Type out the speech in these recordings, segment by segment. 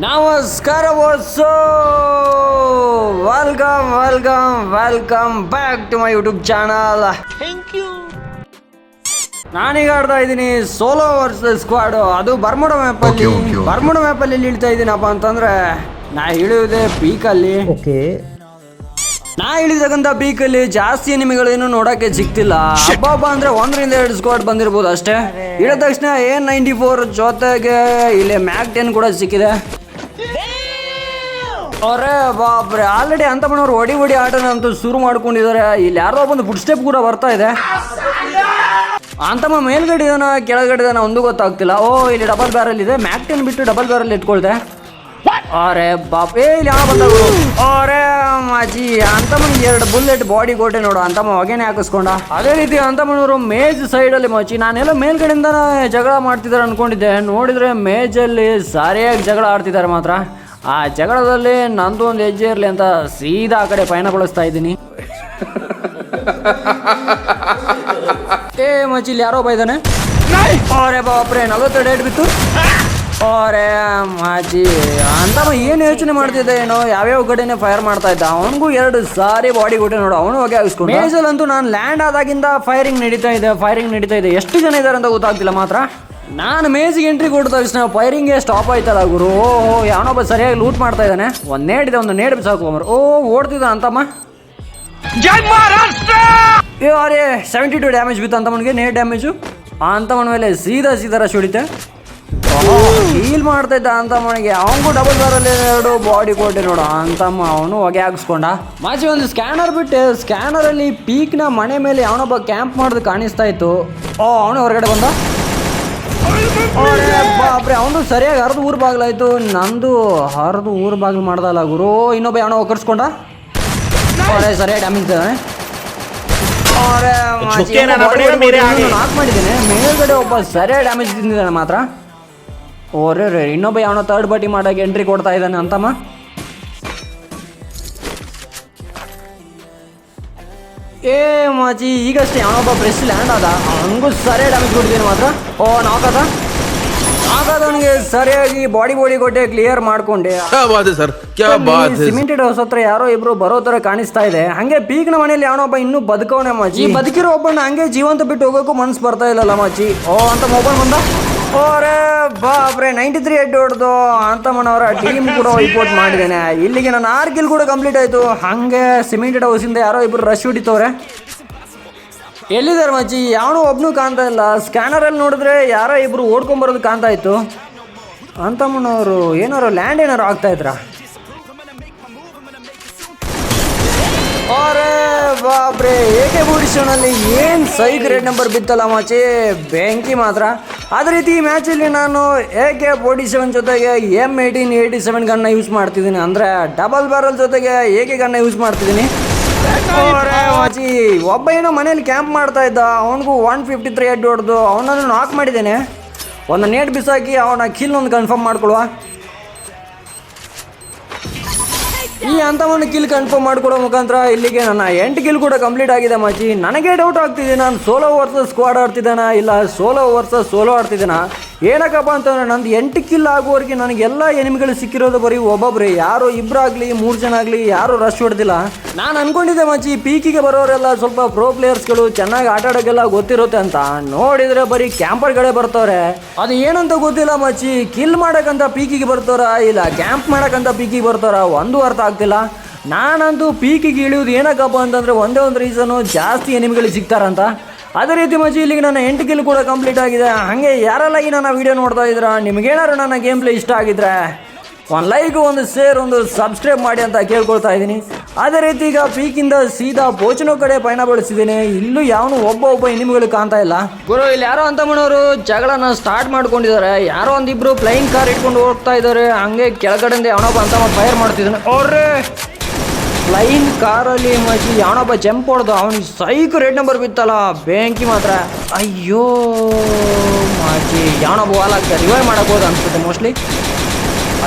ನಮಸ್ಕಾರ ವತ್ಸೋ welcome welcome welcome back to my YouTube channel thank you ನಾನೀಗ ಆಡ್ತಾ ಇದ್ದೀನಿ ಸೋಲೋ ವರ್ಸಸ್ ಸ್ಕ್ವಾಡ್ ಅದು ಬರ್ಮುಡ ಮ್ಯಾಪ್ ಅಲ್ಲಿ Okay, okay, okay. Bermuda map ಅಲ್ಲಿ ಇಳ್ತಾ ಇದ್ದೀನಪ್ಪ ಅಂತಂದ್ರೆ ನಾ ಇಳಿಯುವುದೇ ಪೀಕಲ್ಲಿ ಓಕೆ ನಾ ಇಳಿದಕ್ಕಂತ ಪೀಕಲ್ಲಿ ಜಾಸ್ತಿ ಎನಿಮಿಗಳೇನು ನೋಡಕ್ಕೆ ಸಿಗ್ತಿಲ್ಲ. ಹಬ್ಬ ಹಬ್ಬ ಅಂದ್ರೆ ಒಂದರಿಂದ ಎರಡು ಸ್ಕ್ವಾಡ್ ಬಂದಿರ್ಬೋದು ಅಷ್ಟೇ. ಇಳಿದ ತಕ್ಷಣ ಏನ್ ನೈಂಟಿ ಫೋರ್ ಜೊತೆಗೆ ಇಲ್ಲಿ ಮ್ಯಾಕ್ ಟೆನ್ ಕೂಡ ಸಿಕ್ಕಿದೆ. ಅರೆ ಬಾಪ್ರೆ ಆಲ್ರೆಡಿ ಅಂತ ಮನವ್ರು ಹೊಡಿ ಹೊಡಿ ಆಟನ ಅಂತ ಶುರು ಮಾಡ್ಕೊಂಡಿದ್ದಾರೆ. ಇಲ್ಲಿ ಯಾರೋ ಒಂದು ಫುಡ್ ಸ್ಟೆಪ್ ಕೂಡ ಬರ್ತಾ ಇದೆ. ಅಂತಮ್ಮ ಮೇಲ್ಗಡೆ ಇದನ್ನ ಕೆಳಗಡೆ ಇದನ್ನ ಒಂದು ಗೊತ್ತಾಗ್ತಿಲ್ಲ. ಓ, ಇಲ್ಲಿ ಡಬಲ್ ಬ್ಯಾರಲ್ ಇದೆ. ಮ್ಯಾಕ್ಟಿನ್ ಬಿಟ್ಟು ಡಬಲ್ ಬ್ಯಾರಲ್ ಇಟ್ಕೊಳ್ದೆ. ಅರೆ ಬಾಪ್, ಏ, ಇಲ್ಲಿ ಯಾವ ಬಂದ ಅರೆ ಮಾಜಿ ಅಂತಮ್ಮನಿಗೆ ಎರಡು ಬುಲೆಟ್ ಬಾಡಿ ಕೊಟ್ಟೆ ನೋಡು. ಅಂತಮ್ಮ ಹೊಗೆನೆ ಹಾಕಿಸ್ಕೊಂಡ. ಅದೇ ರೀತಿ ಅಂತಮ್ಮನವರು ಮೇಜ್ ಸೈಡ್ ಅಲ್ಲಿ ಮಚ್ಚಿ ನಾನೆಲ್ಲ ಮೇಲ್ಗಡೆಯಿಂದ ಜಗಳ ಮಾಡ್ತಿದ್ದಾರೆ ಅನ್ಕೊಂಡಿದ್ದೆ. ನೋಡಿದ್ರೆ ಮೇಜಲ್ಲಿ ಸರಿಯಾಗಿ ಜಗಳ ಆಡ್ತಿದ್ದಾರೆ ಮಾತ್ರ. ಆ ಜಗಳದಲ್ಲಿ ನಂದು ಒಂದು ಹೆಜ್ಜೆ ಇರಲಿ ಅಂತ ಸೀದಾ ಆ ಕಡೆ ಪಯಣ ಬಳಸ್ತಾ ಇದ್ದೀನಿ. ಏ ಮಚ್ಚಿ ಇಲ್ಲಿ ಯಾರೋ ಬೈದಾನೆ ಅವ್ರೆ ಬಾಪ್ರೆ ನಲ್ವತ್ತೆರಡು ಡೇಟ್ ಬಿತ್ತು. ಓರೆ ಮಾಜಿ ಅಂತ ಏನು ಯೋಚನೆ ಮಾಡ್ತಿದ್ದೆ ಏನೋ? ಯಾವ್ಯಾವ ಕಡೆನೆ ಫೈರ್ ಮಾಡ್ತಾ ಇದ್ದ? ಅವನಿಗೂ ಎರಡು ಸಾರಿ ಬಾಡಿ ಕೊಟ್ಟೆ ನೋಡು ಅವನು ಹೋಗಿ ಆಗಿಸ್ಕೊಂಡು. ಮೇಜಲ್ ಅಂತೂ ನಾನು ಲ್ಯಾಂಡ್ ಆದಾಗಿಂದ ಫೈರಿಂಗ್ ನಡೀತಾ ಇದೆ ಫೈರಿಂಗ್ ನಡೀತಾ ಇದೆ. ಎಷ್ಟು ಜನ ಇದ್ದಾರೆ ಅಂತ ಗೊತ್ತಾಗ್ತಿಲ್ಲ ಮಾತ್ರ. ನಾನು ಮೇಜಿಗೆ ಎಂಟ್ರಿ ಕೊಡ್ತಾ ತಕ್ಷಣ ಫೈರಿಂಗ್ಗೆ ಸ್ಟಾಪ್ ಆಯ್ತಲ್ಲ ಗುರು. ಓ ಯಾವನೊಬ್ಬ ಸರಿಯಾಗಿ ಲೂಟ್ ಮಾಡ್ತಾ ಇದ್ದಾನೆ. ಒಂದು ನೇಡಿದೆ ಒಂದು ನೇಡ್ ಸಾಕು ಓ ಓಡ್ತಿದ್ದ ಅಂತಮ್ಮ. ಅರೇ ಸೆವೆಂಟಿ ಟು ಡ್ಯಾಮೇಜ್ ಬಿತ್ತು ಅಂತ ಮನಿಗೆ ನೇಟ್ ಡ್ಯಾಮೇಜು ಅಂತ ಮನ ಮೇಲೆ ಸೀದಾ ಸೀದಾ ರಶ್ ಹೊಡಿತೆ. ಹೀಲ್ ಮಾಡ್ತಾ ಇದ್ದ ಅಂತ ಮನಿಗೆ ಅವನಿಗೂ ಡಬಲ್ ಬಾರಲ್ಲಿ ಎರಡು ಬಾಡಿ ಕೊಟ್ಟೆ ನೋಡು. ಅಂತಮ್ಮ ಅವನು ಹೊಗೆ ಹಾಕ್ಸ್ಕೊಂಡ. ಮಾಜಿ ಒಂದು ಸ್ಕ್ಯಾನರ್ ಬಿಟ್ಟು. ಸ್ಕ್ಯಾನರ್ ಅಲ್ಲಿ ಪೀಕ್ನ ಮನೆ ಮೇಲೆ ಯಾವನೊಬ್ಬ ಕ್ಯಾಂಪ್ ಮಾಡೋದು ಕಾಣಿಸ್ತಾ ಇತ್ತು. ಓ ಅವನು ಹೊರಗಡೆ ಬಂದ. ಬಾಪ್ರೆ ಅವನು ಸರಿಯಾಗಿ ಹರಿದು ಊರ್ ಬಾಗ್ಲಾಯ್ತು. ನಂದು ಹರಿದು ಊರ್ ಬಾಗ್ಲು ಮಾಡ್ದಲ್ಲ ಗುರು. ಇನ್ನೊಬ್ಬ ಯಾವ ಒಕ್ಕರ್ಸ್ಕೊಂಡ? ಸರಿಯಾಗಿ ಡ್ಯಾಮೇಜ್. ನಾನು ಮಾಡಿದ್ದೇನೆ. ಮೇಲ್ಗಡೆ ಒಬ್ಬ ಸರಿಯಾಗಿ ಡ್ಯಾಮೇಜ್ ತಿಂದಿದ್ದಾನೆ ಮಾತ್ರ. ಓರೇ ಇನ್ನೊಬ್ಬ ಯಾವನೋ ತರ್ಡ್ ಪಾರ್ಟಿ ಮಾಡಕ್ಕೆ ಎಂಟ್ರಿ ಕೊಡ್ತಾ ಇದ್ದಾನೆ ಅಂತಮ್ಮ. ಏ ಮಾಜಿ ಈಗಷ್ಟೇ ಯಾವೊಬ್ಬ ಬ್ರೆಸ್ ಲ್ಯಾಂಡ್ ಆದ. ಹಂಗೂ ಸರಿಯಾಗಿ ಡ್ಯಾಮೇಜ್ ಕೊಡ್ತೀನಿ ಮಾತ್ರ. ಓ ನಾಕಾದ? ನಾಕಾದವನಿಗೆ ಸರಿಯಾಗಿ ಬಾಡಿ ಬಾಡಿ ಕೊಟ್ಟೆ ಕ್ಲಿಯರ್ ಮಾಡ್ಕೊಂಡೆ. ಸರ್? ಸಿಮೆಂಟೆಡ್ ಹೌಸ್ ಹತ್ರ ಯಾರೋ ಇಬ್ರು ಬರೋ ತರ ಕಾಣಿಸ್ತಾ ಇದೆ. ಹಂಗೆ ಪೀಕ್ನ ಮನೆಯಲ್ಲಿ ಯಾವನೊಬ್ಬ ಇನ್ನು ಬದುಕವನೆ ಮಾಜಿ. ಬದುಕಿರೋ ಒಬ್ಬನ ಹಂಗೆ ಜೀವಂತ ಬಿಟ್ಟು ಹೋಗೋಕು ಮನ್ಸು ಬರ್ತಾ ಇಲ್ಲಲ್ಲ ಮಾಜಿ. ಓ ಅಂತ ಮೊಬೈಲ್ ಬಂದ? ಓರೇ ಬಾಬ್ರೆ ನೈಂಟಿ ತ್ರೀ ಹೆಡ್ ಹೊಡೆದು ಅಂತಮ್ಮನವರ ಟೀಮ್ ಕೂಡ ರಿಪೋರ್ಟ್ ಮಾಡಿದ್ದೇನೆ. ಇಲ್ಲಿಗೆ ನನ್ನ ಆರ್ ಕಿಲ್ ಕೂಡ ಕಂಪ್ಲೀಟ್ ಆಯಿತು. ಹಂಗೆ ಸಿಮೆಂಟೆಡ್ ಹೌಸಿಂದ ಯಾರೋ ಇಬ್ಬರು ರಶ್ ಹೊಡಿತವ್ರೆ. ಎಲ್ಲಿದ್ದಾರೆ ಮಚ್ಚಿ ಯಾವನು ಒಬ್ನು ಕಾಣ್ತಾ ಇಲ್ಲ. ಸ್ಕ್ಯಾನರಲ್ಲಿ ನೋಡಿದ್ರೆ ಯಾರೋ ಇಬ್ಬರು ಓಡ್ಕೊಂಬರೋದು ಕಾಣ್ತಾ ಇತ್ತು. ಅಂತಮ್ಮನವರು ಏನಾರು ಲ್ಯಾಂಡ್ ಏನಾರು ಆಗ್ತಾ ಇದ್ರಾ? ಬಾಬ್ರೆ ಏಕೆ ಬೂಡಿಸೋನಲ್ಲಿ ಏನು ಸೈಕ್ ರೆಡ್ ನಂಬರ್ ಬಿತ್ತಲ್ಲ ಮಾಚಿ? ಬೆಂಕಿ ಮಾತ್ರ. ಅದೇ ರೀತಿ ಈ ಮ್ಯಾಚಲ್ಲಿ ನಾನು ಏಕೆ ಫೋರ್ಟಿ ಸೆವೆನ್ ಜೊತೆಗೆ ಎಂ ಏಯ್ಟೀನ್ ಏಯ್ಟಿ ಸೆವೆನ್ ಗನ್ನ ಯೂಸ್ ಮಾಡ್ತಿದ್ದೀನಿ. ಅಂದರೆ ಡಬಲ್ ಬ್ಯಾರಲ್ ಜೊತೆಗೆ ಏಕೆ ಗನ್ನ ಯೂಸ್ ಮಾಡ್ತಿದ್ದೀನಿ. ಮಾಚಿ ಒಬ್ಬ ಏನೋ ಮನೇಲಿ ಕ್ಯಾಂಪ್ ಮಾಡ್ತಾ ಇದ್ದ. ಅವನಿಗೂ ಒನ್ ಫಿಫ್ಟಿ ತ್ರೀ ಹೆಡ್ ಹೊಡೆದು ಅವನನ್ನು ನಾಕ್ ಮಾಡಿದ್ದೇನೆ. ಒಂದು ನೇಟ್ ಬಿಸಾಕಿ ಅವನ ಕಿಲ್ ಒಂದು ಕನ್ಫರ್ಮ್ ಮಾಡ್ಕೊಳುವ ಈ ಅಂತವನ್ನು ಕಿಲ್ ಕನ್ಫರ್ಮ್ ಮಾಡ್ಕೊಡೋ ಮುಖಾಂತರ ಇಲ್ಲಿಗೆ ನನ್ನ ಎಂಟು ಕಿಲ್ ಕೂಡ ಕಂಪ್ಲೀಟ್ ಆಗಿದೆ ಮಾಚಿ ನನಗೆ ಡೌಟ್ ಆಗ್ತಿದೆ, ನಾನು ಸೋಲೋ ವರ್ಸಸ್ ಸ್ಕ್ವಾಡ್ ಆಡ್ತಿದ್ದಾನ? ಇಲ್ಲ ಸೋಲೋ ವರ್ಸಸ್ ಸೋಲೋ ಆಡ್ತಿದ್ದಾನ? ಏನಕ್ಕಪ್ಪ ಅಂತಂದ್ರೆ ನಂದು ಎಂಟು ಕಿಲ್ ಆಗುವವರೆಗೆ ನನಗೆಲ್ಲ ಎನಿಮಿಗಳು ಸಿಕ್ಕಿರೋದು ಬರೀ ಒಬ್ಬೊಬ್ಬರೇ ಯಾರೋ ಇಬ್ಬರಾಗಲಿ ಮೂರು ಜನ ಆಗಲಿ, ಯಾರೂ ರಶ್ ಹೊಡೆದಿಲ್ಲ. ನಾನು ಅನ್ಕೊಂಡಿದ್ದೆ ಮಚ್ಚಿ ಪೀಕಿಗೆ ಬರೋರೆಲ್ಲ ಸ್ವಲ್ಪ ಪ್ರೋ ಪ್ಲೇಯರ್ಸ್ಗಳು ಚೆನ್ನಾಗಿ ಆಟ ಆಡೋಕ್ಕೆಲ್ಲ ಗೊತ್ತಿರುತ್ತೆ ಅಂತ. ನೋಡಿದರೆ ಬರೀ ಕ್ಯಾಂಪರ್ಗಳೇ ಬರ್ತವ್ರೆ. ಅದು ಏನಂತ ಗೊತ್ತಿಲ್ಲ ಮಚ್ಚಿ ಕಿಲ್ ಮಾಡೋಕ್ಕಂಥ ಪೀಕಿಗೆ ಬರ್ತಾರ ಇಲ್ಲ ಕ್ಯಾಂಪ್ ಮಾಡೋಕ್ಕಂಥ ಪೀಕಿಗೆ ಬರ್ತಾರ ಒಂದು ಅರ್ಥ ಆಗ್ತಿಲ್ಲ. ನಾನಂತೂ ಪೀಕಿಗೆ ಇಳಿಯೋದು ಏನಕ್ಕಪ್ಪ ಅಂತಂದರೆ ಒಂದೇ ಒಂದು ರೀಸನು ಜಾಸ್ತಿ ಎನಿಮಿಗಳು ಸಿಗ್ತಾರಂತ. ಅದೇ ರೀತಿ ಮಜಿ ಇಲ್ಲಿಗೆ ನನ್ನ ಎಂಟು ಕಿಲ್ ಕೂಡ ಕಂಪ್ಲೀಟ್ ಆಗಿದೆ. ಹಾಗೆ ಯಾರೆಲ್ಲ ಈ ನನ್ನ ವಿಡಿಯೋ ನೋಡ್ತಾ ಇದ್ದೀರಾ ನಿಮಗೇನಾದ್ರು ನನ್ನ ಗೇಮ್ ಪ್ಲೇ ಇಷ್ಟ ಆಗಿದ್ರೆ ಒಂದು ಲೈಕ್ ಒಂದು ಶೇರ್ ಒಂದು ಸಬ್ಸ್ಕ್ರೈಬ್ ಮಾಡಿ ಅಂತ ಕೇಳ್ಕೊಳ್ತಾ ಇದ್ದೀನಿ. ಅದೇ ರೀತಿ ಈಗ ಪೀಕಿಂದ ಸೀದಾ ಪೋಚನೋ ಕಡೆ ಪಯಣ ಬಳಸಿದ್ದೀನಿ. ಇಲ್ಲೂ ಯಾವನು ಒಬ್ಬ ಒಬ್ಬ ಎನಿಮಿಗಳು ಕಾಣ್ತಾ ಇಲ್ಲ. ಗುರು, ಇಲ್ಲಿ ಯಾರೋ ಅಂತ ಮನೋರು ಜಗಳನ ಸ್ಟಾರ್ಟ್ ಮಾಡ್ಕೊಂಡಿದ್ದಾರೆ. ಯಾರೋ ಒಂದಿಬ್ರು ಫ್ಲೈಯಿಂಗ್ ಕಾರ್ ಇಟ್ಕೊಂಡು ಹೋಗ್ತಾ ಇದ್ದಾರೆ. ಹಂಗೆ ಕೆಳಗಡೆಯಿಂದ ಯಾವನೊಬ್ಬ ಅಂತ ಫೈರ್ ಮಾಡ್ತಿದ್ದಾನೆ. ಅವ್ರೇ ಫ್ಲೈನ್ ಕಾರಲ್ಲಿ ಮಜಿ ಯಾವನೊಬ್ಬ ಜಂಪ್ ಹೊಡೆದು ಅವ್ನಿಗೆ ಸೈಕ್ ರೆಡ್ ನಂಬರ್ ಬಿತ್ತಲ್ಲ, ಬೆಂಕಿ ಮಾತ್ರ. ಅಯ್ಯೋ, ಮಾಜಿ ಯಾವನೊಬ್ಬ ವಾಲ್ ಆಗ್ತದೆ ರಿವೈವ್ ಮಾಡಬಹುದು ಹೋದ ಅನ್ಸುತ್ತೆ ಮೋಸ್ಟ್ಲಿ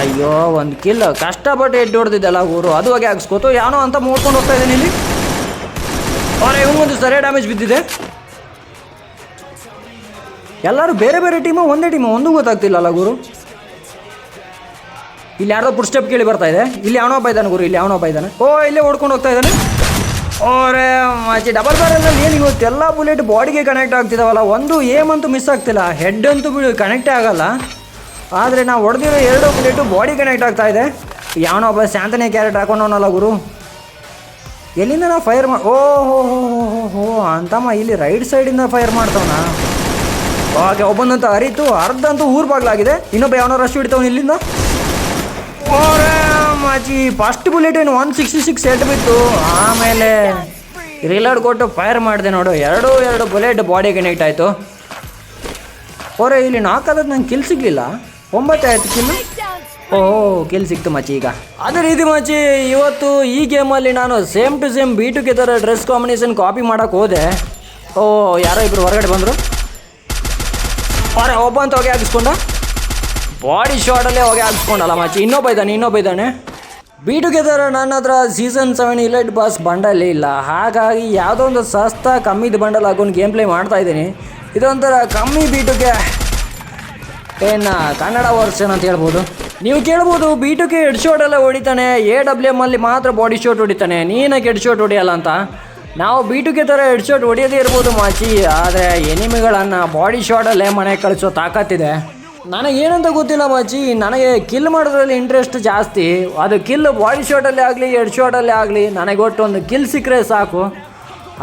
ಅಯ್ಯೋ, ಒಂದು ಕಿಲ್ ಕಷ್ಟಪಟ್ಟು ಎಡ್ಡು ಹೊಡೆದಿದ್ದಲ್ಲ ಊರು ಅದು ಹಾಗೆ ಹಾಕ್ಸ್ಕೋತು ಯಾವನೋ ಅಂತ ಮೂಡ್ಕೊಂಡು ಹೋಗ್ತಾ ಇದ್ದೀನಿ ಇಲ್ಲಿ. ಅವರೇ ಇವಂಗೊಂದು ಸರಿಯ ಡ್ಯಾಮೇಜ್ ಬಿದ್ದಿದೆ. ಎಲ್ಲರೂ ಬೇರೆ ಬೇರೆ ಟೀಮು ಒಂದೇ ಟೀಮು ಒಂದೂ ಗೊತ್ತಾಗ್ತಿಲ್ಲಲ್ಲ ಗುರು. ಇಲ್ಲಿ ಯಾರೋ ಪುಟ್ ಸ್ಟೆಪ್ ಕೇಳಿ ಬರ್ತಾ ಇದೆ. ಇಲ್ಲಿ ಒಬ್ಬ ಇದ್ದಾನೆ ಗುರು, ಇಲ್ಲಿ ಯಾವನೊಬ್ಬ ಇದ್ದಾನೆ. ಓ, ಇಲ್ಲೇ ಓಡ್ಕೊಂಡು ಹೋಗ್ತಾ ಇದ್ದಾನೆ. ಓರೇ ಮಚ್ಚಿ ಡಬಲ್ ಬ್ಯಾರಲ್ನಲ್ಲಿ ಏನು ಇವತ್ತು ಎಲ್ಲ ಬುಲೆಟ್ ಬಾಡಿಗೆ ಕನೆಕ್ಟ್ ಆಗ್ತಿದಾವಲ್ಲ, ಒಂದು ಏಮ್ ಅಂತೂ ಮಿಸ್ ಆಗ್ತಿಲ್ಲ ಹೆಡ್ ಅಂತೂ ಬಿಡು ಕನೆಕ್ಟೇ ಆಗಲ್ಲ. ಆದರೆ ನಾವು ಹೊಡೆದಿರೋ ಎರಡು ಬುಲೆಟು ಬಾಡಿ ಕನೆಕ್ಟ್ ಆಗ್ತಾ ಇದೆ. ಯಾವನೋ ಒಬ್ಬ ಶಾಂತನೇ ಕ್ಯಾರೆಟ್ ಹಾಕೊಂಡವನಲ್ಲ ಗುರು. ಎಲ್ಲಿಂದ ನಾವು ಫೈರ್ ಮಾ, ಓ, ಹೋ ಹೋ ಹೋ ಹೋ ಹೋ, ಅಂತಮ್ಮ, ಇಲ್ಲಿ ರೈಟ್ ಸೈಡಿಂದ ಫೈರ್ ಮಾಡ್ತಾವನ. ಓಕೆ ಒಬ್ಬನಂತ ಅರಿತು ಅರ್ಧ ಅಂತೂ ಊರ್ ಬಾಗ್ಲಾಗಿದೆ. ಇನ್ನೊಬ್ಬ ಯಾವನೋ ರಶ್ ಇಡ್ತಾವನು ಇಲ್ಲಿಂದ. ಮಾಚಿ ಫಸ್ಟ್ ಬುಲೆಟ್ ಏನು ಒನ್ ಸಿಕ್ಸ್ಟಿ ಸಿಕ್ಸ್ ಎಟ್ ಬಿತ್ತು. ಆಮೇಲೆ ರಿಲೋಡ್ ಕೊಟ್ಟು ಫೈರ್ ಮಾಡಿದೆ ನೋಡು, ಎರಡು ಎರಡು ಬುಲೆಟ್ ಬಾಡಿ ಕನೆಕ್ಟ್ ಆಯಿತು. ಓರೆ, ಇಲ್ಲಿ ನಾಲ್ಕಾದ್ರೆ ನಂಗೆ ಕಿಲ್ ಸಿಗ್ಲಿಲ್ಲ. ಒಂಬತ್ತು ಆಯ್ತು ಕಿಲ್ ಓ ಕಿಲ್ ಸಿಕ್ತು ಮಚ್ಚಿ ಈಗ. ಅದೇ ರೀತಿ ಮಚ್ಚಿ ಇವತ್ತು ಈ ಗೇಮಲ್ಲಿ ನಾನು same to same B two K dress combination copy ಮಾಡೋಕೆ ಹೋದೆ. ಓ ಯಾರೋ ಇಬ್ಬರು ಹೊರಗಡೆ ಬಂದರು. ಓರೆ, ಒಬ್ಬ ಅಂತ ಹೋಗಿ ಹಾಕಿಸ್ಕೊಂಡ. ಬಾಡಿ ಶಾಟಲ್ಲೇ ಹೋಗಿ ಹಾಕ್ಸ್ಕೊಂಡಲ್ಲ ಮಚ್ಚಿ ಇನ್ನೊಬ್ಬ ಇದ್ದಾನೆ ಇನ್ನೊಬ್ಬ ಇದ್ದಾನೆ. ಬಿ ಟು ಗೆದರ್ ನನ್ನ ಹತ್ರ season seven elite boss bundle ಇಲ್ಲ. ಹಾಗಾಗಿ ಯಾವುದೋ ಒಂದು ಸಸ್ತಾ ಕಮ್ಮಿದು ಬಂಡಲ್ ಹಾಕೊಂಡು ಗೇಮ್ ಪ್ಲೇ ಮಾಡ್ತಾ ಇದ್ದೀನಿ. ಇದೊಂಥರ ಕಮ್ಮಿ ಬಿ ಟುಗೆ ಏನು ಕನ್ನಡ ವರ್ಷನ್ ಅಂತ ಹೇಳ್ಬೋದು? ನೀವು ಕೇಳ್ಬೋದು B two K head shot ಎಲ್ಲ ಹೊಡಿತಾನೆ. ಎ ಡಬ್ಲ್ಯೂ ಎಂ ಅಲ್ಲಿ ಮಾತ್ರ ಬಾಡಿ ಶಾಟ್ ಹೊಡಿತಾನೆ. ನೀನಕ್ಕೆ ಹೆಡ್ ಶಾಟ್ ಹೊಡಿಯಲ್ಲ ಅಂತ. ನಾವು ಬಿ ಥರ ಹೆಡ್ ಶಾಟ್ ಹೊಡಿಯೋದೇ ಇರ್ಬೋದು ಮಾಚಿ. ಆದರೆ ಎನಿಮಿಗಳನ್ನು ಬಾಡಿ ಶಾಟಲ್ಲೇ ಮನೆ ಕಳಿಸೋ ತಾಕತ್ತಿದೆ ನನಗೇನಂತ ಗೊತ್ತಿಲ್ಲ ಮಾಚಿ, ನನಗೆ ಕಿಲ್ ಮಾಡೋದ್ರಲ್ಲಿ ಇಂಟ್ರೆಸ್ಟ್ ಜಾಸ್ತಿ. ಅದು ಕಿಲ್ ಬಾಡಿ ಶಾಟಲ್ಲಿ ಆಗಲಿ ಹೆಡ್ ಶಾಟಲ್ಲಿ ಆಗಲಿ, ನನಗೆ ಒಟ್ಟು ಒಂದು ಕಿಲ್ ಸಿಕ್ಕರೆ ಸಾಕು.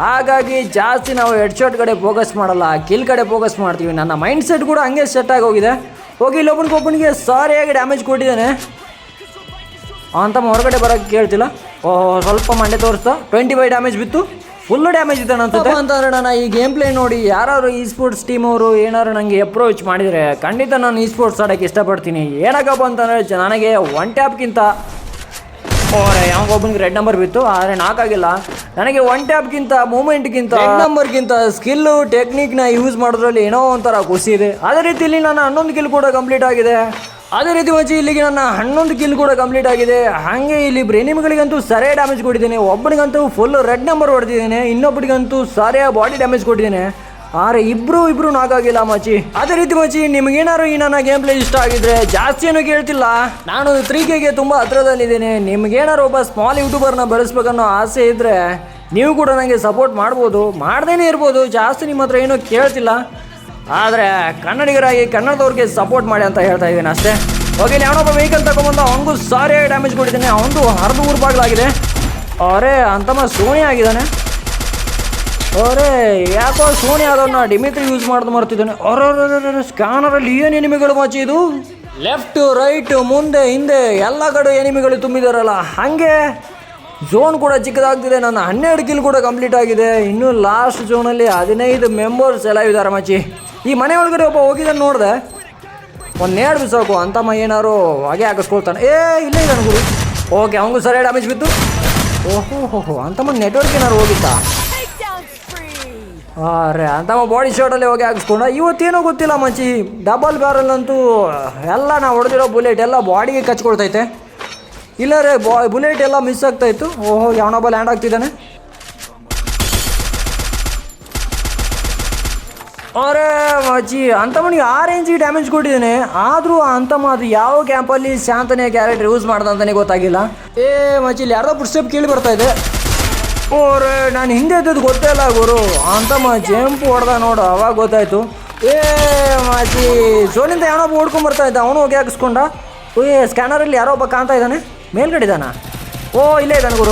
ಹಾಗಾಗಿ ಜಾಸ್ತಿ ನಾವು ಹೆಡ್ ಶಾಟ್ ಕಡೆ ಫೋಕಸ್ ಮಾಡಲ್ಲ. ಕಿಲ್ ಕಡೆ ಫೋಕಸ್ ಮಾಡ್ತೀವಿ. ನನ್ನ ಮೈಂಡ್ ಸೆಟ್ ಕೂಡ ಹಂಗೆ ಸೆಟ್ ಆಗಿ ಹೋಗಿದೆ. ಹೋಗಿ ಇಲ್ಲೊಬ್ಬನಿಗೆ ಒಬ್ಬನಿಗೆ ಸಾರಿಯಾಗಿ ಡ್ಯಾಮೇಜ್ ಕೊಟ್ಟಿದ್ದಾನೆ. ಅಂತ ಹೊರಗಡೆ ಬರೋಕ್ಕೆ ಕೇಳ್ತಿಲ್ಲ. ಓಹೋ, ಸ್ವಲ್ಪ ಮಂಡೆ ತೋರಿಸ್ತಾ. ಟ್ವೆಂಟಿ ಫೈವ್ ಡ್ಯಾಮೇಜ್ ಬಿತ್ತು. ಫುಲ್ ಡ್ಯಾಮೇಜ್ ಇದ್ದಾನೆ ಅನ್ಸುತ್ತೆ ಅಂತಂದ್ರೆ ನಾನು ಈ ಗೇಮ್ ಪ್ಲೇ ನೋಡಿ ಯಾರು ಈ ಸ್ಪೋರ್ಟ್ಸ್ ಟೀಮ್ ಅವರು ಏನಾದ್ರು ನನಗೆ ಅಪ್ರೋಚ್ ಮಾಡಿದರೆ ಖಂಡಿತ ನಾನು ಈ ಸ್ಪೋರ್ಟ್ಸ್ ಆಡೋಕ್ಕೆ ಇಷ್ಟಪಡ್ತೀನಿ. ಏನಕ್ಕಪ್ಪ ಅಂತಂದರೆ ನನಗೆ ಒನ್ ಟ್ಯಾಪ್ಗಿಂತ ಓರೆ ಯಾವೊಬ್ಬನಿಗೆ ರೆಡ್ ನಂಬರ್ ಬಿತ್ತು? ಆದರೆ ನಾಕಾಗಿಲ್ಲ ನನಗೆ ಒನ್ ಟ್ಯಾಪ್ಗಿಂತ ಮೂಮೆಂಟ್ಗಿಂತ ನಂಬರ್ಗಿಂತ ಸ್ಕಿಲ್ಲು ಟೆಕ್ನಿಕ್ನ ಯೂಸ್ ಮಾಡೋದ್ರಲ್ಲಿ ಏನೋ ಒಂಥರ ಖುಷಿ ಇದೆ. ಅದೇ ರೀತಿ ಇಲ್ಲಿ ನನ್ನ ಹನ್ನೊಂದು ಕಿಲ್ ಕೂಡ ಕಂಪ್ಲೀಟ್ ಆಗಿದೆ. ಅದೇ ರೀತಿ ಮಚ್ಚಿ ಇಲ್ಲಿಗೆ ನನ್ನ ಹನ್ನೊಂದು ಕಿಲ್ ಕೂಡ ಕಂಪ್ಲೀಟ್ ಆಗಿದೆ. ಹಾಗೆ ಇಲ್ಲಿ ಬ್ರೇನಿಮ್ಗಳಿಗಂತೂ ಸರಿಯ ಡ್ಯಾಮೇಜ್ ಕೊಟ್ಟಿದ್ದೀನಿ. ಒಬ್ಬನಿಗಂತೂ ಫುಲ್ ರೆಡ್ ನಂಬರ್ ಹೊಡೆದಿದ್ದೇನೆ. ಇನ್ನೊಬ್ಬರಿಗಂತೂ ಸರಿಯ ಬಾಡಿ ಡ್ಯಾಮೇಜ್ ಕೊಟ್ಟಿದ್ದೇನೆ. ಆದರೆ ಇಬ್ರು ಇಬ್ರು ನಾಗಾಗಿಲ್ಲ ಮಚ್ಚಿ ಅದೇ ರೀತಿ ಮಚ್ಚಿ ನಿಮ್ಗೇನಾದ್ರು ಈ ನನ್ನ ಗೇಮ್ ಪ್ಲೇ ಇಷ್ಟ ಆಗಿದ್ರೆ ಜಾಸ್ತಿ ಏನು ಕೇಳ್ತಿಲ್ಲ. ನಾನು ತ್ರೀ ಕೆಗೆ ತುಂಬ ಹತ್ರದಲ್ಲಿದ್ದೇನೆ. ನಿಮ್ಗೇನಾದ್ರು ಒಬ್ಬ ಸ್ಮಾಲ್ ಯೂಟ್ಯೂಬರ್ನ ಬೆಳೆಸ್ಬೇಕನ್ನೋ ಆಸೆ ಇದ್ರೆ ನೀವು ಕೂಡ ನನಗೆ ಸಪೋರ್ಟ್ ಮಾಡ್ಬೋದು. ಮಾಡ್ದೇನೆ ಇರ್ಬೋದು. ಜಾಸ್ತಿ ನಿಮ್ಮ ಹತ್ರ ಏನೂ ಕೇಳ್ತಿಲ್ಲ. ಆದರೆ ಕನ್ನಡಿಗರಾಗಿ ಕನ್ನಡದವ್ರಿಗೆ ಸಪೋರ್ಟ್ ಮಾಡಿ ಅಂತ ಹೇಳ್ತಾ ಇದ್ದೀನಿ ಅಷ್ಟೇ. ಓಕೆ ಇಲ್ಲಿ ಯಾವನೊಬ್ಬ ವೆಹಿಕಲ್ ತಗೊಂಬಂದ, ಅವನಿಗೂ ಸಾರಿ ಡ್ಯಾಮೇಜ್ ಕೊಟ್ಟಿದ್ದೀನಿ ಅವನದು ಹರಿದು ಊರು ಬಾಗಿಲಾಗಿದೆ ಅವರೇ ಅಂತಮ್ಮ ಸೋಣಿ ಆಗಿದ್ದಾನೆ. ಅವರೇ ಯಾಕೋ ಸೋಣಿ ಆದವನ್ನ ಡಿಮಿಟ್ರಿ ಯೂಸ್ ಮಾಡೋದು ಮರ್ತಿದ್ದಾನೆ. ಅವರ ಸ್ಕ್ಯಾನರಲ್ಲಿ ಏನು ಎನಿಮಿಗಳು ಮಚ್ಚಿ ಇದು? ಲೆಫ್ಟ್ ರೈಟ್ ಮುಂದೆ, ಹಿಂದೆ, ಎಲ್ಲ ಕಡೆ ಎನಿಮಿಗಳು ತುಂಬಿದಾರಲ್ಲ. ಹಾಗೆ ಝೋನ್ ಕೂಡ ಚಿಕ್ಕದಾಗ್ತಿದೆ. ನನ್ನ ಹನ್ನೆರಡು ಕಿಲ್ ಕೂಡ ಕಂಪ್ಲೀಟ್ ಆಗಿದೆ. ಇನ್ನು ಲಾಸ್ಟ್ ಝೋನಲ್ಲಿ ಹದಿನೈದು ಮೆಂಬರ್ಸ್ ಎಲ್ಲ ಇದ್ದಾರೆ ಮಚ್ಚಿ ಈ ಮನೆ ಒಳಗಡೆ ಒಬ್ಬ ಹೋಗಿದ್ದಾನೆ ನೋಡಿದೆ. ಒಂದು ನೇಡ್ ಬಿಸಾಕು ಅಂತಮ್ಮ ಏನಾರು ಹಾಗೆ ಹಾಕಿಸ್ಕೊಳ್ತಾನೆ. ಏ, ಇಲ್ಲೇ ಇದ್ದಾನೆ ಗುರು. ಓಕೆ ಅವನಿಗೂ ಸರಿ ಡ್ಯಾಮೇಜ್ ಬಿತ್ತು. ಓಹೋ ಹೋ ಅಂತಮ್ಮ ನೆಟ್ವರ್ಕ್ ಏನಾರು ಹೋಗಿತ್ತಾ! ಅರೆ, ಅಂತಮ್ಮ ಬಾಡಿ ಶಾರ್ಟಲ್ಲಿ ಹೋಗಿ ಹಾಕಿಸ್ಕೊಂಡ. ಇವತ್ತೇನೋ ಗೊತ್ತಿಲ್ಲ ಮಂಚಿ. ಡಬಲ್ ಬ್ಯಾರಲ್ ಅಂತೂ ಎಲ್ಲ ನಾವು ಹೊಡೆದಿರೋ ಬುಲೆಟ್ ಎಲ್ಲ ಬಾಡಿಗೆ ಕಚ್ಕೊಳ್ತೈತೆ. ಇಲ್ಲ ರೇ ಬಾಯ್ ಬುಲೆಟ್ ಎಲ್ಲ ಮಿಸ್ ಆಗ್ತಾ ಇತ್ತು. ಓಹೋ ಯಾವನೊಬ್ಬ ಲ್ಯಾಂಡ್ ಆಗ್ತಿದ್ದಾನೆ ಅರೆ ಮಚ್ಚಿ ಅಂತಮ್ಮನಿಗೆ ಆ ರೇಂಜಿಗೆ ಡ್ಯಾಮೇಜ್ ಕೊಟ್ಟಿದ್ದಾನೆ. ಆದರೂ ಅಂತಮ್ಮ ಅದು ಯಾವ ಕ್ಯಾಂಪಲ್ಲಿ ಶಾಂತನೇ ಕ್ಯಾರೆಕ್ಟರ್ ಯೂಸ್ ಮಾಡ್ದ ಅಂತಲೇ ಗೊತ್ತಾಗಿಲ್ಲ. ಏ ಮಚ್ಚಿ ಇಲ್ಲಿ ಯಾರ್ದೋ ಪುಸ್ತಕ ಕೇಳಿ ಬರ್ತಾ ಇದೆ. ಓರೆ, ನಾನು ಹಿಂದೆ ಇದ್ದದ್ದು ಗೊತ್ತೇ ಇಲ್ಲ ಗುರು. ಅಂತಮ್ಮ ಜಂಪ್ ಹೊಡೆದ ನೋಡು, ಅವಾಗ ಗೊತ್ತಾಯ್ತು. ಏ, ಮಜಿ ಜೋನಿಂದ ಯಾವನೊಬ್ಬ ಓಡ್ಕೊಂಡ್ ಬರ್ತಾ ಇದ್ದ. ಅವನು ಹೋಗಿ ಹಾಕಿಸ್ಕೊಂಡ. ಏ ಸ್ಕ್ಯಾನರಲ್ಲಿ ಯಾರೋ ಒಬ್ಬ ಕಾಣ್ತಾ ಇದ್ದಾನೆ. ಮೇಲ್ಗಡೆ ಇದಾನ? ಓ, ಇಲ್ಲೇ ಇದ್ದಾನೆ ಗುರು.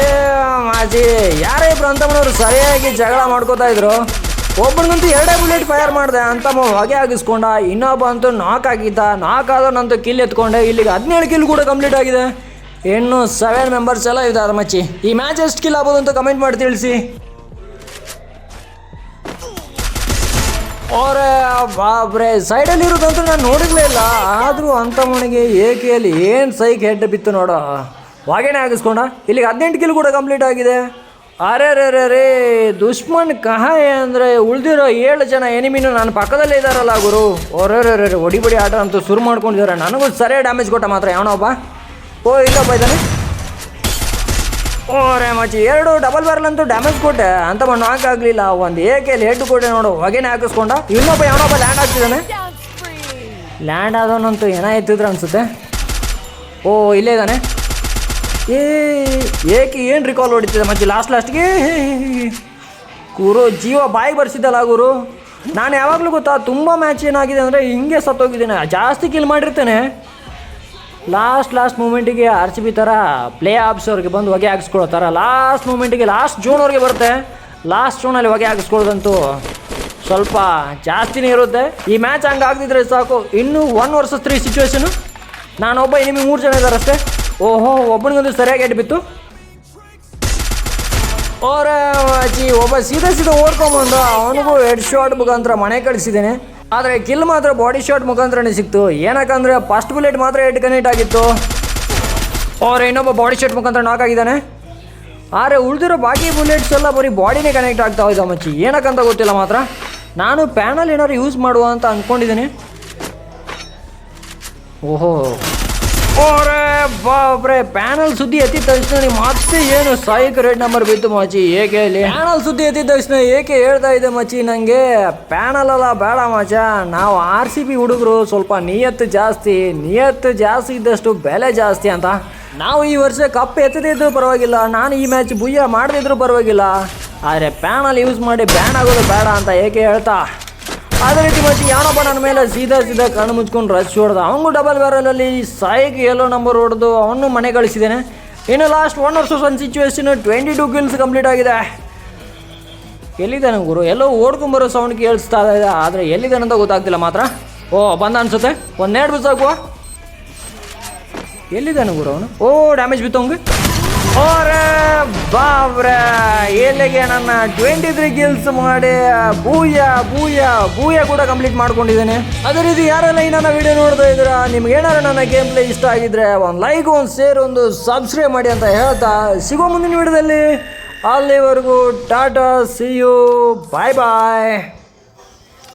ಏ, ಮಾಜಿ. ಯಾರೇ ಇಬ್ರು ಅಂತಮ್ಮನವರು ಸರಿಯಾಗಿ ಜಗಳ ಮಾಡ್ಕೋತಾ ಇದ್ರು. ಒಬ್ಬನಿಗಂತೂ ಎರಡೇ ಬುಲೆಟ್ ಫೈರ್ ಮಾಡಿದೆ. ಅಂತಮ್ಮ ಹೊಗೆ ಆಗಿಸ್ಕೊಂಡ. ಇನ್ನೊಬ್ಬ ಅಂತೂ ನಾಕ್ ಆಗಿದ್ದ. ನಾಕ್ ಆದವನಂತೂ ಕಿಲ್ ಎತ್ಕೊಂಡೆ. ಇಲ್ಲಿಗೆ ಹದಿನೇಳು ಕಿಲ್ ಕೂಡ ಕಂಪ್ಲೀಟ್ ಆಗಿದೆ. ಇನ್ನು ಸೆವೆನ್ ಮೆಂಬರ್ಸ್ ಎಲ್ಲ ಇದ್ದಾರೆ, ಮಚ್ಚಿ. ಈ ಮ್ಯಾಚ್ ಎಷ್ಟು ಕಿಲ್ ಆಗ್ಬೋದು ಅಂತ ಕಮೆಂಟ್ ಮಾಡಿ ತಿಳಿಸಿ. ಅವರೇ ಬಾಬ್ರೆ ಸೈಡಲ್ಲಿ ಇರೋದಂತೂ ನಾನು ನೋಡಿರ್ಲೇ ಇಲ್ಲ. ಆದರೂ ಅಂಥ ಮನೆಗೆ ಏಕೆಯಲ್ಲಿ ಏನು ಸೈಕ್ ಹೆಡ್ ಬಿತ್ತು ನೋಡೋ. ವಾಗೇನೆ ಆಗಿಸ್ಕೊಂಡ. ಇಲ್ಲಿಗೆ ಹದಿನೆಂಟು ಕಿಲ್ ಕೂಡ ಕಂಪ್ಲೀಟ್ ಆಗಿದೆ. ಅರೆ, ರೇ ರೇ ರೇ ದುಶ್ಮನ್ ಕಹಾಯ ಅಂದರೆ ಉಳಿದಿರೋ ಏಳು ಜನ ಎನಿಮಿನು ನನ್ನ ಪಕ್ಕದಲ್ಲೇ ಇದ್ದಾರಲ್ಲ ಗುರು. ಒರೇ ರೇ ರೇ ಹೊಡಿಬಡಿ ಆಟ ಅಂತೂ ಶುರು ಮಾಡ್ಕೊಂಡಿದ್ದಾರೆ. ನನಗೂ ಸರಿಯಾಗಿ ಡ್ಯಾಮೇಜ್ ಕೊಟ್ಟ ಮಾತ್ರ. ಯಾವನೊಬ್ಬ ಓ, ಇಲ್ಲಪ್ಪ ಇದ್ದಾನೆ. ಓರೆ ಮಚ್ಚಿ ಎರಡು ಡಬಲ್ ಬ್ಯಾರಲ್ ಅಂತೂ ಡ್ಯಾಮೇಜ್ ಕೊಟ್ಟೆ. ಅಂತ ಮಣ್ಣು ಹಾಕಾಗ್ಲಿಲ್ಲ ಒಂದು ಏಕೆ ಹೆಡ್ ಕೊಟ್ಟೆ ನೋಡು. ಹೊಗೆನೆ ಹಾಕಿಸ್ಕೊಂಡ. ಇನ್ನೊಬ್ಬ ಯಾವನೊಬ್ಬ ಲ್ಯಾಂಡ್ ಆಗ್ತಿದ್ದಾನೆ ಲ್ಯಾಂಡ್ ಆದವನಂತೂ ಏನೋ ಇತ್ತಿದ್ರೆ ಅನ್ಸುತ್ತೆ? ಓ, ಇಲ್ಲೇ ಇದ್ದಾನೆ. ಏ, ಏಕೆ ಏನು ರಿಕಾಲ್ ಹೊಡಿತಿದೆ ಮಚ್ಚಿ ಲಾಸ್ಟ್ ಲಾಸ್ಟ್ಗೆ ಗುರು, ಜೀವ ಬಾಯಿ ಬರ್ಸಿದ್ದಲ್ಲ ಗುರು. ನಾನು ಯಾವಾಗಲೂ ಗೊತ್ತಾ, ತುಂಬ ಮ್ಯಾಚ್ ಏನಾಗಿದೆ ಅಂದರೆ ಹಿಂಗೆ ಸತ್ತೋಗಿದ್ದೇನೆ. ಜಾಸ್ತಿ ಕಿಲ್ ಮಾಡಿರ್ತೇನೆ. ಲಾಸ್ಟ್ ಲಾಸ್ಟ್ ಮೂಮೆಂಟಿಗೆ ಆರ್ ಸಿ ಬಿ ಥರ ಪ್ಲೇ ಆಫ್ಸ್ ಅವ್ರಿಗೆ ಬಂದು ಹೊಗೆ ಹಾಕಿಸ್ಕೊಳ್ಳೋ ಥರ ಲಾಸ್ಟ್ ಮೂಮೆಂಟಿಗೆ ಲಾಸ್ಟ್ ಜೂನ್ವರೆಗೆ ಬರುತ್ತೆ. ಲಾಸ್ಟ್ ಜೂನಲ್ಲಿ ಹೊಗೆ ಹಾಕಿಸ್ಕೊಳ್ಳೋದಂತೂ ಸ್ವಲ್ಪ ಜಾಸ್ತಿನೇ ಇರುತ್ತೆ. ಈ ಮ್ಯಾಚ್ ಹಂಗೆ ಆಗದಿದ್ರೆ ಸಾಕು. ಇನ್ನೂ ಒನ್ ವರ್ಸಸ್ ತ್ರೀ ಸಿಚುವೇಶನು ನಾನೊಬ್ಬ ನಿಮಗೆ ಮೂರು ಜನ ಇದ್ದಾರೆ ಅಷ್ಟೇ. ಓಹೋ, ಒಬ್ಬನಿಗೊಂದು ಸರಿಯಾಗಿ ಎಡ್ ಬಿತ್ತು. ಓರೆ, ಅಜ್ಜಿ, ಒಬ್ಬ ಸೀದಾ ಸೀದಾ ಓಡ್ಕೊಂಬಂದು ಅವನಿಗೂ ಹೆಡ್ ಶಾಟ್ ಮುಖಾಂತರ ಮನೆ ಕಳಿಸಿದ್ದೇನೆ. ಆದರೆ ಕಿಲ್ ಮಾತ್ರ ಬಾಡಿ ಶಾಟ್ ಮುಖಾಂತರನೇ ಸಿಕ್ತು. ಏನಕ್ಕಂದ್ರೆ ಫಸ್ಟ್ ಬುಲೆಟ್ ಮಾತ್ರ ಹೆಡ್ ಕನೆಕ್ಟ್ ಆಗಿತ್ತು. ಅವ್ರೆ ಇನ್ನೊಬ್ಬ ಬಾಡಿ ಶಾಟ್ ಮುಖಾಂತರ ನಾಕ್ ಆಗಿದ್ದಾನೆ. ಆದರೆ ಉಳಿದಿರೋ ಬಾಕಿ ಬುಲೆಟ್ಸ್ ಎಲ್ಲ ಬರೀ ಬಾಡಿನೇ ಕನೆಕ್ಟ್ ಆಗ್ತಾ ಹೋಯ್ತು ಮಚ್ಚಿ ಏನಕ್ಕಂತ ಗೊತ್ತಿಲ್ಲ ಮಾತ್ರ. ನಾನು ಪ್ಯಾನಲ್ ಏನಾದ್ರು ಯೂಸ್ ಮಾಡುವ ಅಂತ ಅಂದ್ಕೊಂಡಿದ್ದೀನಿ ಓಹೋ. ಓರೆ ಬಾಬ್ರೆ ಪ್ಯಾನಲ್ ಸುದ್ದಿ ಎತ್ತಿದ ತಕ್ಷಣ ಮತ್ತೆ ಏನು ಸಾಯಿಕ್ ರೆಡ್ ನಂಬರ್ ಬಿತ್ತು ಮಚ್ಚಿ ಏಕೆ ಹೇಳಿ? ಪ್ಯಾನಲ್ ಸುದ್ದಿ ಎತ್ತಿದ ತಕ್ಷಣ ಏಕೆ ಹೇಳ್ತಾ ಇದೆ ಮಚ್ಚಿ ನನಗೆ ಪ್ಯಾನಲ್ ಅಲ್ಲ ಬೇಡ ಮಾಚ. ನಾವು ಆರ್ ಸಿ ಬಿ ಹುಡುಗರು ಸ್ವಲ್ಪ ನಿಯತ್ತು ಜಾಸ್ತಿ ನಿಯತ್ತು ಜಾಸ್ತಿ ಇದ್ದಷ್ಟು ಬೆಲೆ ಜಾಸ್ತಿ ಅಂತ. ನಾವು ಈ ವರ್ಷ ಕಪ್ ಎತ್ತದಿದ್ರು ಪರವಾಗಿಲ್ಲ, ನಾನು ಈ ಮ್ಯಾಚ್ ಬುಯ್ಯ ಮಾಡದಿದ್ರು ಪರವಾಗಿಲ್ಲ. ಆದರೆ ಪ್ಯಾನಲ್ ಯೂಸ್ ಮಾಡಿ ಬ್ಯಾನ್ ಆಗೋದು ಬೇಡ ಅಂತ ಏಕೆ ಹೇಳ್ತಾ? ಅದೇ ರೀತಿ ಮತ್ತೆ ಯಾವನೊಬ್ಬ ನನ್ನ ಮೇಲೆ ಸೀದಾ ಸೀದಾ ಕಣ್ಣು ಮುಚ್ಕೊಂಡು ರಶ್ ಹೊಡೆದ. ಅವನು ಡಬಲ್ ಬ್ಯಾರಲಲ್ಲಿ ಸಾಯಿಗೆ ಎಲ್ಲೋ ನಂಬರ್ ಹೊಡೆದು ಅವನು ಮನೆ ಗಳಿಸಿದ್ದೇನೆ ಇನ್ನು ಲಾಸ್ಟ್ ಒನ್ ವರ್ಸಸ್ ಒಂದು situation twenty two kills complete ಆಗಿದೆ. ಎಲ್ಲಿದ್ದಾನೆ ಗುರು? ಎಲ್ಲೋ ಓಡ್ಕೊಂಬರೋ ಸೌಂಡ್ ಕೇಳಿಸ್ತಾ ಇದೆ, ಆದರೆ ಎಲ್ಲಿದ್ದಾನೆ ಅಂತ ಗೊತ್ತಾಗ್ತಿಲ್ಲ ಮಾತ್ರ. ಓ, ಬಂದ ಅನ್ಸುತ್ತೆ. ಒಂದೆರಡು ಬಿಸಾಕುವ. ಎಲ್ಲಿದ್ದಾನೆ ಗುರು ಅವನು? ಓ ಡ್ಯಾಮೇಜ್ ಬಿತ್ತು ಅವ್ನಿಗೆ ಓರೆ ಬಾಬ್ರೆ ಎಲ್ಲಿಗೆ ನನ್ನ ಟ್ವೆಂಟಿ ತ್ರೀ ಗಿಲ್ಸ್ ಮಾಡಿ ಬೂಯ ಬೂಯ ಬೂಯ ಕೂಡ ಕಂಪ್ಲೀಟ್ ಮಾಡ್ಕೊಂಡಿದ್ದೇನೆ. ಅದೇ ರೀತಿ ಯಾರೆಲ್ಲ ಈ ನನ್ನ ವಿಡಿಯೋ ನೋಡ್ತಾ ಇದ್ದೀರಾ, ನಿಮ್ಗೆ ಏನಾದ್ರು ನನ್ನ ಗೇಮ್ ಪ್ಲೇ ಇಷ್ಟ ಆಗಿದ್ರೆ ಒಂದು ಲೈಕ್ ಒಂದು ಶೇರ್ ಒಂದು ಸಬ್ಸ್ಕ್ರೈಬ್ ಮಾಡಿ ಅಂತ ಹೇಳ್ತಾ ಸಿಗೋ ಮುಂದಿನ ವಿಡಿಯೋದಲ್ಲಿ ಅಲ್ಲಿವರೆಗೂ tata see you bye bye